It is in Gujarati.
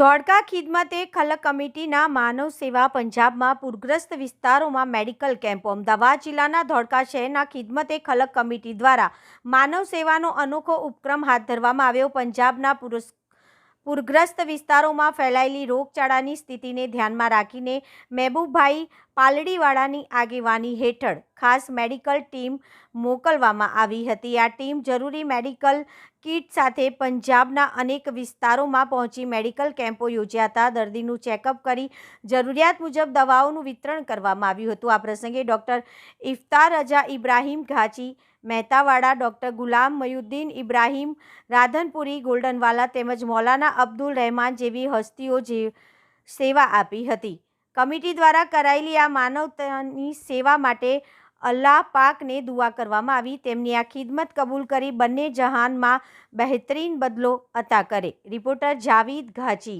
ધોળકા ખિદમતે ખલક કમિટીના માનવ સેવા પંજાબમાં પૂરગ્રસ્ત વિસ્તારોમાં મેડિકલ કેમ્પ. અમદાવાદ જિલ્લાના ધોળકા શહેરના ખિદમતે ખલક કમિટી દ્વારા માનવ સેવાનો અનોખો ઉપક્રમ હાથ ધરવામાં આવ્યો. પંજાબના પુરસ, પૂરગ્રસ્ત વિસ્તારોમાં ફેલાયેલી રોગચાળાની સ્થિતિને ધ્યાનમાં રાખીને મહેબૂબભાઈ પાલડીવાળાની આગેવાની હેઠળ ખાસ મેડિકલ ટીમ મોકલવામાં આવી હતી. આ ટીમ જરૂરી મેડિકલ કીટ સાથે પંજાબના અનેક વિસ્તારોમાં પહોંચી મેડિકલ કેમ્પો યોજ્યા હતા. દર્દીનું ચેકઅપ કરી જરૂરિયાત મુજબ દવાઓનું વિતરણ કરવામાં આવ્યું હતું. આ પ્રસંગે ડૉક્ટર ઇફતાર રજા ઇબ્રાહીમ ઘાચી, મહેતાવાડા ડૉક્ટર ગુલામ મયુદ્દીન ઇબ્રાહીમ, રાધનપુરી ગોલ્ડનવાલા તેમજ મૌલાના અબ્દુલ રહેમાન જેવી હસ્તીઓ જે સેવા આપી હતી. કમિટી દ્વારા કરાયેલી આ માનવતાની સેવા માટે અલ્લાહ પાકને દુઆ કરવામાં આવી. તેમની આ ખિદમત કબૂલ કરી બંને જહાનમાં બહેતરીન બદલો અતા કરે. રિપોર્ટર જાવીદ ઘાચી